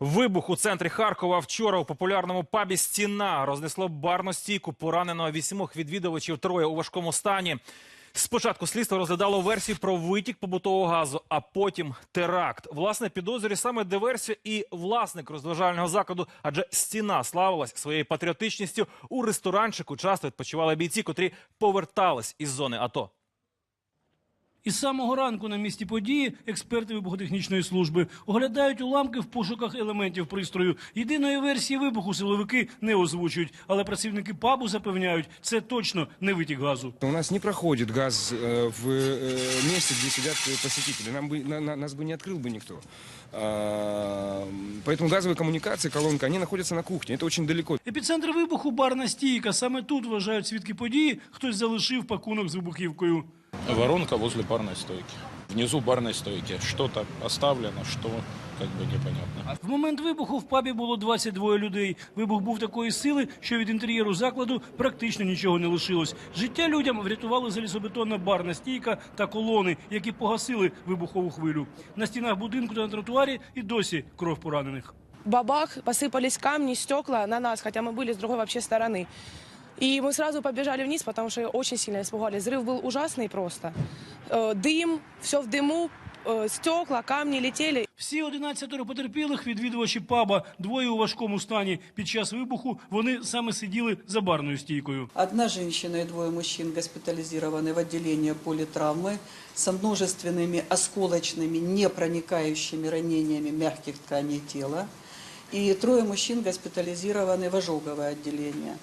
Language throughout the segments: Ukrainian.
Вибух у центрі Харкова вчора у популярному пабі Стіна рознесло барну стійку. Поранено вісьмох відвідувачів троє у важкому стані. Спочатку слідство розглядало версію про витік побутового газу, а потім теракт. Власне, підозрює саме диверсія і власник розважального закладу, адже стіна славилась своєю патріотичністю. У ресторанчику часто відпочивали бійці, котрі повертались із зони АТО. Із самого ранку на місці події експерти вибухотехнічної служби оглядають уламки в пошуках елементів пристрою. Єдиної версії вибуху силовики не озвучують, але працівники пабу запевняють, це точно не витік газу. У нас не проходит газ э, в э, месте, где сидят э, посетители. Нам бы, на- на- нас бы не открыл бы никто. А, Поэтому газовые коммуникации, колонка, они находятся на кухне. Это очень далеко. Епіцентр вибуху барна стійка. Саме тут вважають свідки події. Хтось залишив пакунок з вибухівкою. Воронка возле барной стойки. Внизу барной стойки что-то оставлено, что как бы непонятно. В момент вибуху в пабі було 22 людей. Вибух був такої сили, що від інтер'єру закладу практично нічого не лишилось. Життя людям врятували залізобетонна барна стійка та колони, які погасили вибухову хвилю. На стінах будинку та на тротуарі і досі кров поранених. бабах, посыпались камни, стекла на нас, хотя мы были с другой вообще стороны. И мы сразу побежали вниз, потому что очень сильно испугались. Взрыв был ужасный просто. Э, Дым, все в дыму, э, стекла, камни летели. Всі 11 потерпілих відвідувачі паба, двоє у важкому стані. Під час вибуху вони саме сиділи за барною стійкою. Одна женщина и двое мужчин госпитализированы в отделение политравмы со множественными осколочными, непроникающими ранениями мягких тканей тела. И трое мужчин госпитализированы в ожоговое отделение.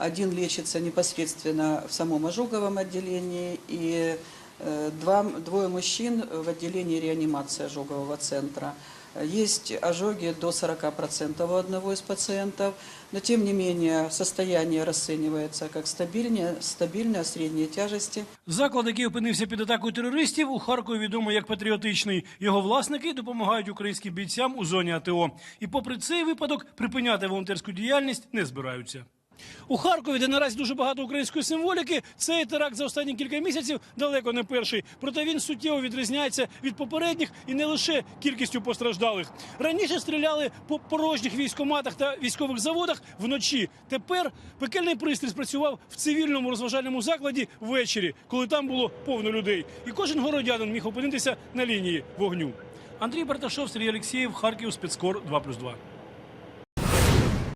Один лечится непосредственно в самом ожоговом отделении, и э, два, двое мужчин в отделении реанимации ожогового центра. Есть ожоги до 40% у одного из пациентов, но тем не менее состояние расценивается как стабильное, стабильное средней тяжести. Заклад, який опинився під атакою терористів, у Харкові відомо як патріотичний. Його власники допомагають українським бійцям у зоні АТО. І попри цей випадок припиняти волонтерську діяльність не збираються. У Харкові, де наразі дуже багато української символіки, цей теракт за останні кілька місяців далеко не перший. Проте він суттєво відрізняється від попередніх і не лише кількістю постраждалих. Раніше стріляли по порожніх військоматах та військових заводах вночі. Тепер пекельний пристрій спрацював в цивільному розважальному закладі ввечері, коли там було повно людей. І кожен городянин міг опинитися на лінії вогню. Андрій Барташов, Сергій Алексєєв, Харків, спецкор 2+,2.